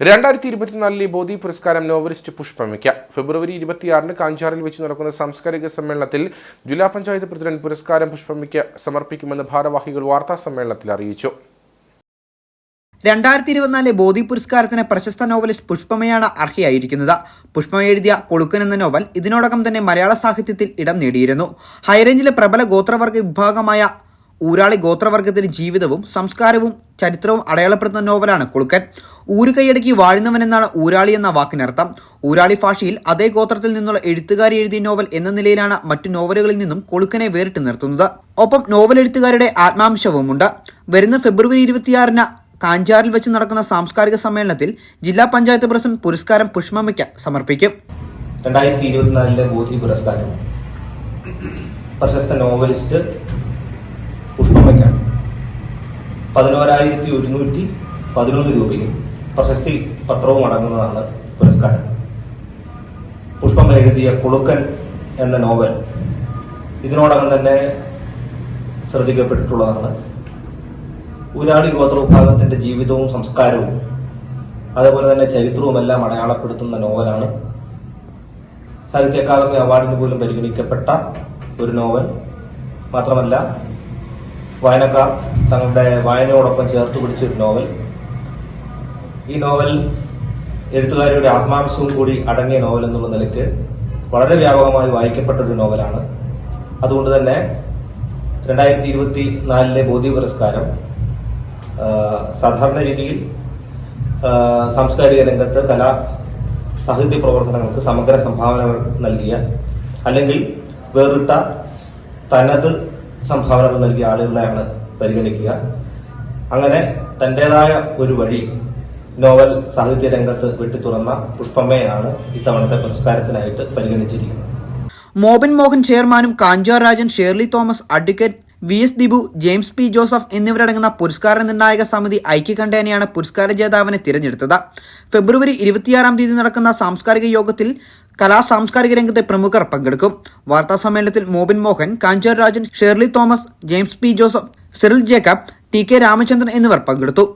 രണ്ടായിരത്തി ഇരുപത്തിനാലിലെ ബോധി പുരസ്കാരം നോവലിസ്റ്റ് പുഷ്പമിക്ക. ഫെബ്രുവരി ഇരുപത്തിയാറിന് കാഞ്ചാറിൽ വെച്ച് നടക്കുന്ന സാംസ്കാരിക സമ്മേളനത്തിൽ ജില്ലാ പഞ്ചായത്ത് പ്രസിഡന്റ് പുരസ്കാരം പുഷ്പമിക്ക സമർപ്പിക്കുമെന്ന് ഭാരവാഹികൾ വാർത്താ സമ്മേളനത്തിൽ അറിയിച്ചു. രണ്ടായിരത്തി ഇരുപത്തിനാലിലെ ബോധി പുരസ്കാരത്തിന് പ്രശസ്ത നോവലിസ്റ്റ് പുഷ്പമയാണ് അർഹയായിരിക്കുന്നത്. പുഷ്പമ എഴുതിയ കൊളുക്കൻ എന്ന നോവൽ ഇതിനോടകം തന്നെ മലയാള സാഹിത്യത്തിൽ ഇടം നേടിയിരുന്നു. ഹൈറേഞ്ചിലെ പ്രബല ഗോത്രവർഗ വിഭാഗമായ ഊരാളി ഗോത്രവർഗത്തിന്റെ ജീവിതവും സംസ്കാരവും ചരിത്രവും അടയാളപ്പെടുത്തുന്ന നോവലാണ് കൊളുക്കൻ. ഊര് കൈയടക്കി വാഴുന്നവൻ എന്നാണ് ഊരാളി എന്ന വാക്കിനർത്ഥം. ഊരാളി ഭാഷയിൽ അതേ ഗോത്രത്തിൽ നിന്നുള്ള എഴുത്തുകാരി എഴുതിയ നോവൽ എന്ന നിലയിലാണ് മറ്റു നോവലുകളിൽ നിന്നും കൊളുക്കനെ വേറിട്ട് നിർത്തുന്നത്. ഒപ്പം നോവൽ എഴുത്തുകാരുടെ ആത്മാംശവുമുണ്ട്. വരുന്ന ഫെബ്രുവരി ഇരുപത്തിയാറിന് കാഞ്ചാറിൽ വെച്ച് നടക്കുന്ന സാംസ്കാരിക സമ്മേളനത്തിൽ ജില്ലാ പഞ്ചായത്ത് പ്രസിഡന്റ് പുരസ്കാരം പുഷ്പമയ്ക്ക് സമർപ്പിക്കും. രണ്ടായിരത്തി ഇരുപത്തിനാലിലെ ബോധി പുരസ്കാരം. പ്രശസ്ത നോവലിസ്റ്റ് പുഷ്പമ്മയ്ക്കാണ് പതിനോരായിരത്തി ഒരുന്നൂറ്റി പതിനൊന്ന് രൂപയും പ്രശസ്തി പത്രവും അടങ്ങുന്നതാണ് പുരസ്കാരം. പുഷ്പം എഴുതിയ കുളുക്കൻ എന്ന നോവൽ ഇതിനോടകം തന്നെ ശ്രദ്ധിക്കപ്പെട്ടിട്ടുള്ളതാണ്. ഊരാളി ഗോത്രവിഭാഗത്തിന്റെ ജീവിതവും സംസ്കാരവും അതേപോലെ തന്നെ ചരിത്രവും എല്ലാം അടയാളപ്പെടുത്തുന്ന നോവലാണ്. സാഹിത്യ അക്കാദമി അവാർഡിന് പോലും പരിഗണിക്കപ്പെട്ട ഒരു നോവൽ. മാത്രമല്ല വായനക്കാർ തങ്ങളുടെ വായനയോടൊപ്പം ചേർത്ത് പിടിച്ച ഒരു നോവൽ. ഈ നോവൽ എഴുത്തുകാരിയുടെ ആത്മാംശവും കൂടി അടങ്ങിയ നോവൽ എന്നുള്ള നിലയ്ക്ക് വളരെ വ്യാപകമായി വായിക്കപ്പെട്ട ഒരു നോവലാണ്. അതുകൊണ്ട് തന്നെ രണ്ടായിരത്തി ഇരുപത്തി നാലിലെ ബോധി പുരസ്കാരം സാധാരണ രീതിയിൽ സാംസ്കാരിക രംഗത്ത് കലാ സാഹിത്യ പ്രവർത്തനങ്ങൾക്ക് സമഗ്ര സംഭാവനകൾ നൽകിയ അല്ലെങ്കിൽ വേറിട്ട തനത് സംഭാവനകൾ നൽകിയ ആളുകളെയാണ് പരിഗണിക്കുക. അങ്ങനെ തന്റെതായ ഒരു വഴി നോവൽ സാഹിത്യ രംഗത്ത് തുറന്ന പുഷ്പമ്മയാണ് ഇത്തവണത്തെ പുരസ്കാരത്തിനായിട്ട് പരിഗണിച്ചിരിക്കുന്നത്. മോബൻ മോഹൻ ചെയർമാനും Kanchar Rajan Shirley Thomas advocate V S Dibu James P Joseph എന്നിവരടങ്ങുന്ന പുരസ്കാര നിർണായക സമിതി ഐക്യകണ്ഠേനയാണ് പുരസ്കാര ജേതാവിനെ തിരഞ്ഞെടുത്തത്. ഫെബ്രുവരി ഇരുപത്തിയാറാം തീയതി നടക്കുന്ന സാംസ്കാരിക യോഗത്തിൽ കലാ സാംസ്കാരിക രംഗത്തെ പ്രമുഖർ പങ്കെടുക്കും. വാർത്താ സമ്മേളനത്തിൽ Mobin Mohan Kanchar Rajan Shirley Thomas James P Joseph Cyril Jacob T K Ramachandran എന്നിവർ പങ്കെടുത്തു.